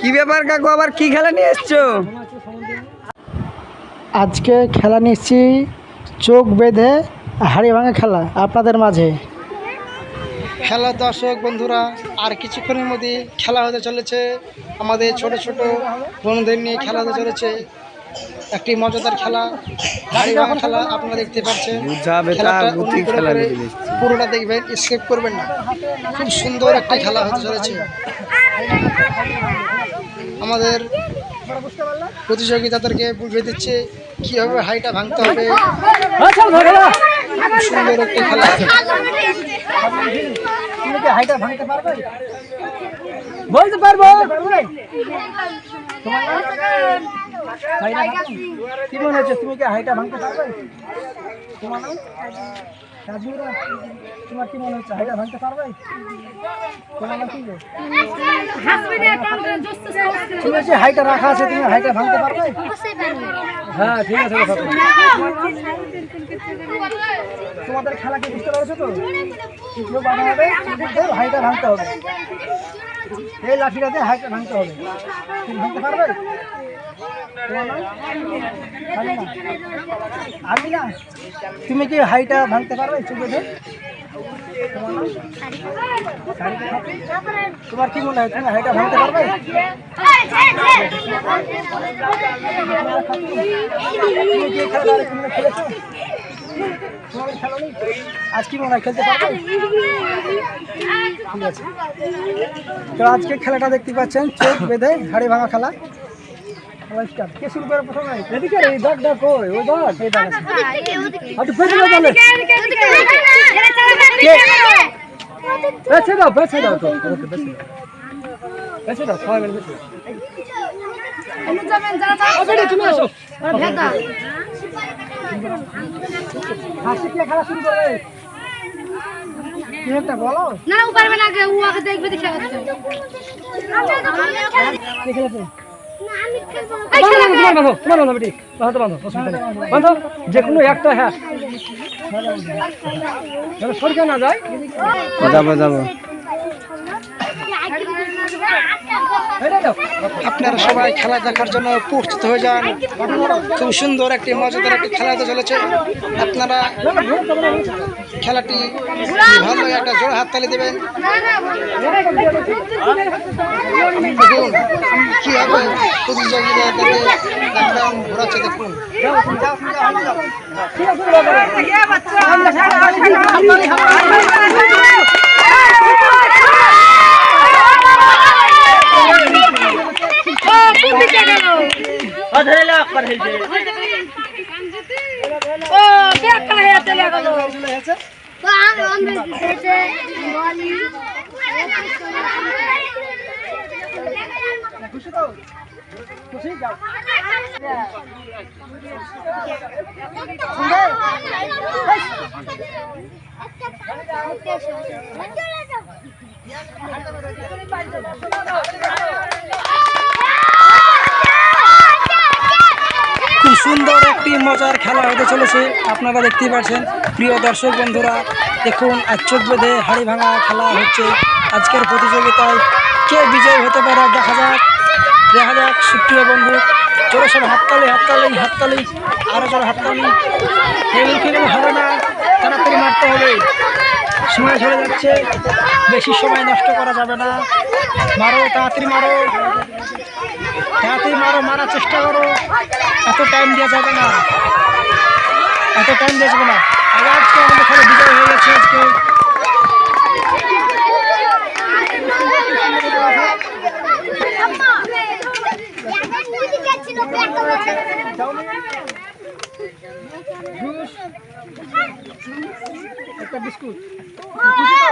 কি ব্যাপার কাকু? আবার কি খেলা নিয়ে এসছো? আজকে খেলা নিচ্ছি চোখ বেঁধে হাড়ি ভাঙা খেলা আপনাদের মাঝে। খেলা দর্শক বন্ধুরা আর কিছুক্ষণের মধ্যে খেলা হতে চলেছে। আমাদের ছোট ছোট বন্ধুদের নিয়ে খেলা হতে চলেছে। একটি মজাদার খেলা হাড়ি ভাঙা খেলা আপনারা দেখতে পাচ্ছেন। পুরোটা দেখবেন স্কেপ করবেন না। খুব সুন্দর একটা খেলা হতে চলেছে। আমাদের প্রতিযোগিতাদেরকে বুঝিয়ে দিচ্ছে কীভাবে হাইটা ভাঙতে হবে। সুন্দর একটি খেলা। তুমি হাইটা ভাঙতে পারবে বলতে পারব? কি মনে হচ্ছে? তুমি কি হাইটা ভাঙতে পারবে? তোমার নাম? রাজুরা তোমার কি মনে হচ্ছে, হাইটা ভাঙতে পারবে? তোমার নাম তুমি যে হাইটা রাখা আছে, তুমি হাইটা ভাঙতে পারবে? হ্যাঁ ঠিক আছে তোমাদের খেলা কি বুঝতে পারছ তো? কেউ বাধা হবে হাইটা ভাঙতে হবে। এই লাঠিটাতে হাইটা ভাঙতে হবে। তুমি ভাঙতে পারবে? আমি না তুমি কি হাইটা ভাঙতে পারবে চুপে ধরে? তোমার কি মনে হয় তুমি হাইটা ভাঙতে পারবে? আজ কি মনে হয় খেলতে পারবে ঠিক আছে তো আজকে খেলাটা দেখতে পাচ্ছেন চোখ বেঁধে হাড়ি ভাঙা খেলা start। কে শুরু করে প্রথমে? এদিকে এই দাগ দাগ কই? ওই দাগ এই দাগ আছে পেছনে বলে বেছে দাও বেছে দাও তো। ওকে দাও। সবাই মিলে বেছে দাও। তুমি আসো। হাসি কে খেলা শুরু করে কি একটা বলো? না পারবে না ও আগে দেখবে দেখে যে কোনো একটা হ্যাঁ। সরকার না যায়। যাব যাব? আপনারা সবাই খেলা দেখার জন্য প্রস্তুত হয়ে যান খুব সুন্দর একটি মজাদার একটি খেলা হতে চলেছে আপনারা খেলাটি ভালো একটা জোর হাততালি দেবেন দেখুন প্রতিযোগিতাতে একদম ঘোরাচ্ছে দেখুন ও দেখা চলে গেল? তো আমি আমি দিতে বলি। খুশি তো খুশি যাও খুব সুন্দর একটি মজার খেলা হতে চলেছে। আপনারা দেখতেই পাচ্ছেন প্রিয় দর্শক বন্ধুরা, দেখুন চোখ বেঁধে হাড়ি ভাঙা খেলা হচ্ছে। আজকের প্রতিযোগিতায় কে বিজয় হতে পারে দেখা যাক। দেখা যাক, সুপ্রিয় বন্ধু। চলো সব হাততালি হাততালি হাততালি। আরও চলো হাততালি কেবল কেবল হবে না, তাড়াতাড়ি মারতে হবে। সময় চলে যাচ্ছে। বেশি সময় নষ্ট করা যাবে না। মারো, তাড়াতাড়ি মারো। তাড়াতাড়ি মারো, মারার চেষ্টা করো। এত টাইম দেওয়া যাবে না। এত টাইম দেওয়া যাবে না। আগে আজকে আমাদের খেলা বিজয় হয়ে গেছে আজকে। একটা বিস্কুট খুশি তো?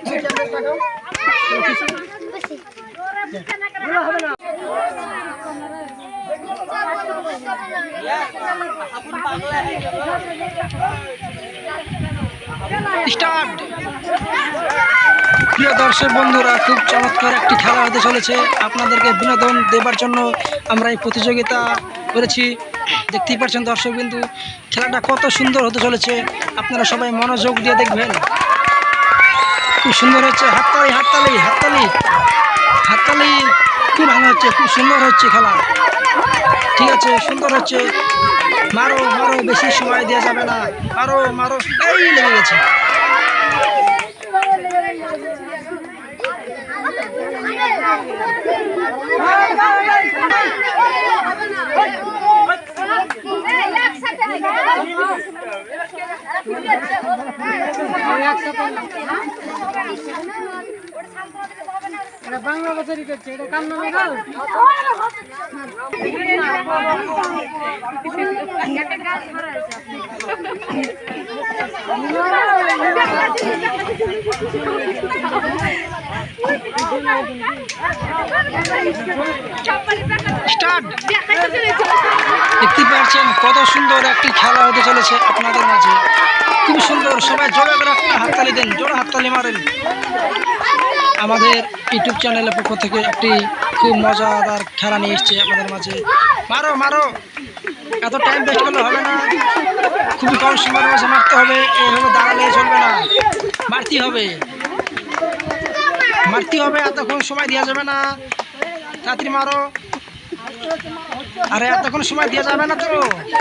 খুশি একটা টাকাও? খুশি? না, হবে না প্রিয় দর্শক বন্ধুরা, খুব চমৎকার একটি খেলা হতে চলেছে। আপনাদেরকে বিনোদন দেবার জন্য আমরা এই প্রতিযোগিতা করেছি। দেখতেই পাচ্ছেন দর্শক বিন্দু, খেলাটা কত সুন্দর হতে চলেছে। আপনারা সবাই মনোযোগ দিয়ে দেখবেন। খুব সুন্দর হচ্ছে, হাততালি হাততালি হাততালি হাততালি। খুব ভালো হচ্ছে, খুব সুন্দর হচ্ছে খেলা। ঠিক আছে, সুন্দর হচ্ছে। মারো মারো বেশি সময় দেওয়া যাবে না। মারো মারো এই লেগে গেছে। বাংলা বছরই করছে এটা কান্না মেঘাল দেখতে পাচ্ছেন কত সুন্দর একটি খেলা হতে চলেছে আপনাদের মাঝে। খুব সুন্দর সবাই জোরে করে হাততালি দেন জোরে হাততালি মারেন। আমাদের ইউটিউব চ্যানেলের পক্ষ থেকে একটি খুব মজাদার খেলা নিয়ে এসছে আপনাদের মাঝে। মারো মারো। এত টাইম ওয়েস্ট করলে হবে না। খুবই কম সময়ের মাঝে মারতে হবে। এইভাবে দাঁড়ালে চলবে না। মারতে হবে। মারতে হবে, এতক্ষণ সময় দেওয়া যাবে না। তাড়াতাড়ি মারো। আরে, এতক্ষণ সময় দেওয়া যাবে না তো।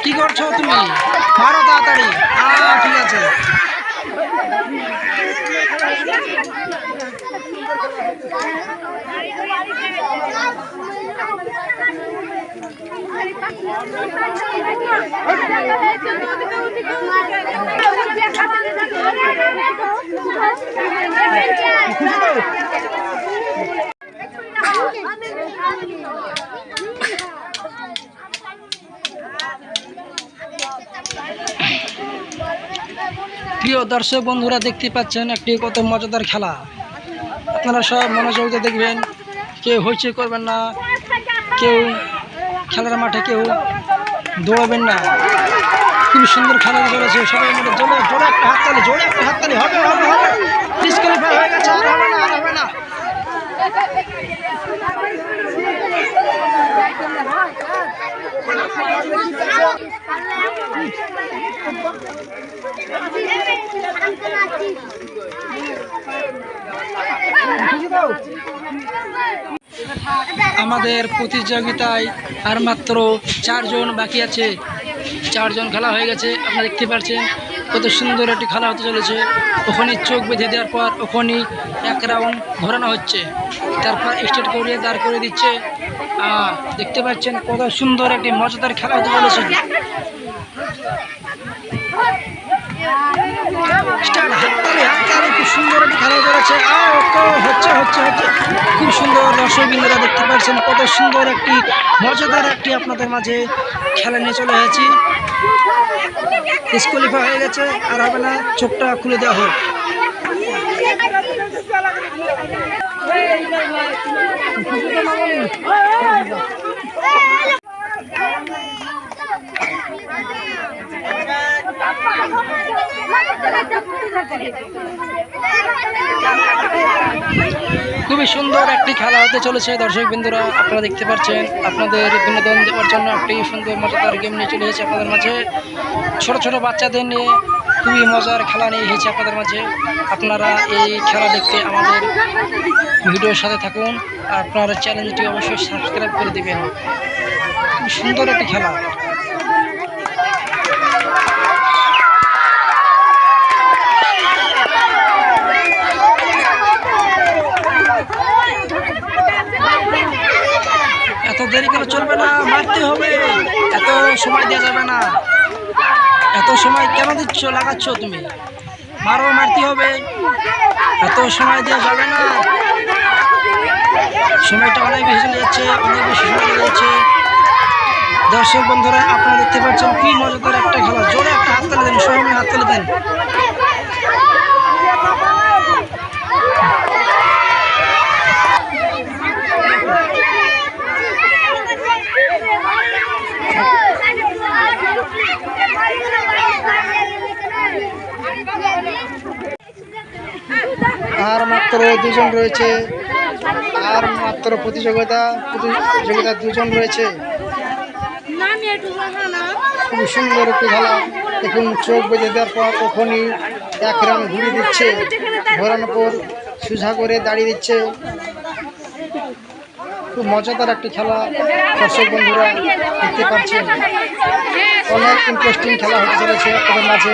কি করছ তুমি? মারো তাড়াতাড়ি। ঠিক আছে। প্রিয় দর্শক বন্ধুরা দেখতে পাচ্ছেন একটি কত মজাদার খেলা। আপনারা সব মনোযোগ দিয়ে দেখবেন, কেউ হইচই করবেন না, কেউ খেলার মাঠে কেউ দৌড়াবেন না। খুব সুন্দর খেলা চলেছে, সবাই মিলে জোরে জোরে একটা হাততালি জোরে একটা হাততালি, হবে হবে হবে ডিসকালিফাই হয়ে গেছে, আর হবে না, আর হবে না। আমাদের প্রতিযোগিতায় আর মাত্র চারজন বাকি আছে। চারজন খেলা হয়ে গেছে, আপনারা দেখতে পাচ্ছেন কত সুন্দর একটি খেলা হতে চলেছে। ওখানে চোখ বেঁধে দেওয়ার পর ওখানে এক রাউন্ড ঘোরানো হচ্ছে। তারপর স্টেট করিয়ে দাঁড় করে দিচ্ছে। দেখতে পাচ্ছেন কত সুন্দর একটি মজাদার খেলা হতে চলেছে। স্টার্ট সুন্দর একটি খেলা আহ, হচ্ছে হচ্ছে হচ্ছে খুব সুন্দর দর্শকবৃন্দরা দেখতে পাচ্ছেন কত সুন্দর একটি মজাদার একটি আপনাদের মাঝে খেলা নিয়ে চলে এসেছি ডিসকোয়ালিফাই হয়ে গেছে আর হবে না চোখটা খুলে দেওয়া হোক খুবই সুন্দর একটি খেলা হতে চলেছে, দর্শক বিন্দুরা, আপনারা দেখতে পাচ্ছেন, আপনাদের বিনোদন দেওয়ার জন্য একটি সুন্দর, মজাদার গেম নিয়ে চলে এসেছে আপনাদের মাঝে। ছোট ছোট বাচ্চাদের নিয়ে খুবই মজার খেলা নিয়ে এসেছে আপনাদের মাঝে। আপনারা এই খেলা দেখতে আমাদের ভিডিওর সাথে থাকুন, আর আপনার চ্যানেলটি অবশ্যই সাবস্ক্রাইব করে দেবেন। সুন্দর একটি খেলা এত দেরি করে চলবে না, মারতে হবে। এত সময় দেওয়া যাবে না। এত সময় কেন দিচ্ছ, লাগাচ্ছ তুমি? মারো, মারতে হবে। এত সময় দেওয়া যাবে না। সময়টা অনেক বেশি চলে যাচ্ছে, অনেক বেশি সময় লেগে যাচ্ছে। দর্শক বন্ধুরা, আপনারা দেখতে পাচ্ছেন কি মজাদার একটা খেলা। জোরে একটা হাত তালে দেন সবাই মিলে হাত তালে দেন। আর মাত্র দুজন রয়েছে। আর মাত্র প্রতিযোগিতা প্রতিযোগিতা দুজন রয়েছে। খুব সুন্দর একটি খেলা। দেখুন, চোখ বেঁধে দেওয়ার পর ওখানে এক রান ঘুরিয়ে দিচ্ছে। ঘোরানোর পর সোজা করে দাঁড়িয়ে দিচ্ছে। খুব মজাদার একটি খেলা। দর্শক বন্ধুরা দেখতে পাচ্ছেন। অনেক ইন্টারেস্টিং খেলা হতে চলেছে আপনাদের মাঝে।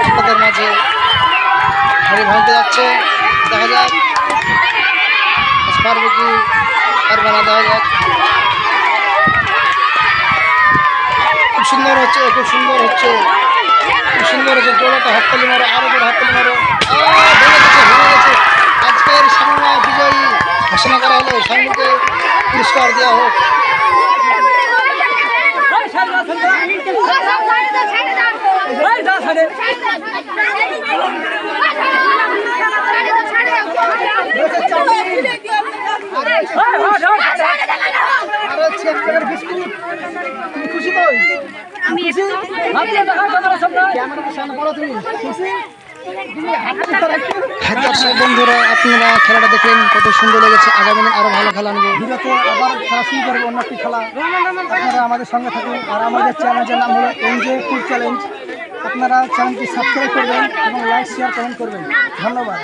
আপনাদের মাঝে হাড়ি ভাঙতে যাচ্ছে। দেখা যাক। পারবে কি, পারবে না, দেখা যাক। খুব সুন্দর হচ্ছে, খুব সুন্দর হচ্ছে। খুব সুন্দর হচ্ছে জোড়াটা হাততালি মারো, আরও জোরে হাততালি মারো। আজকের সামনা বিজয়ী ঘোষণা করা হলো সামনেকে পুরস্কার দেওয়া হোক। খুশি তো? হ্যাঁ দর্শক বন্ধুরা আপনারা খেলাটা দেখলেন কত সুন্দর লেগেছে। আগামী দিন আরও ভালো খেলা আনব। বিগত আবার খেলা শুরু করব অন্য একটি খেলা। আপনারা আমাদের সঙ্গে থাকুন। আর আমাদের চ্যানেলের নাম হলো এনজে ফুড চ্যালেঞ্জ আপনারা চ্যানেলটি সাবস্ক্রাইব করবেন এবং লাইক শেয়ার কমেন্ট করবেন। ধন্যবাদ।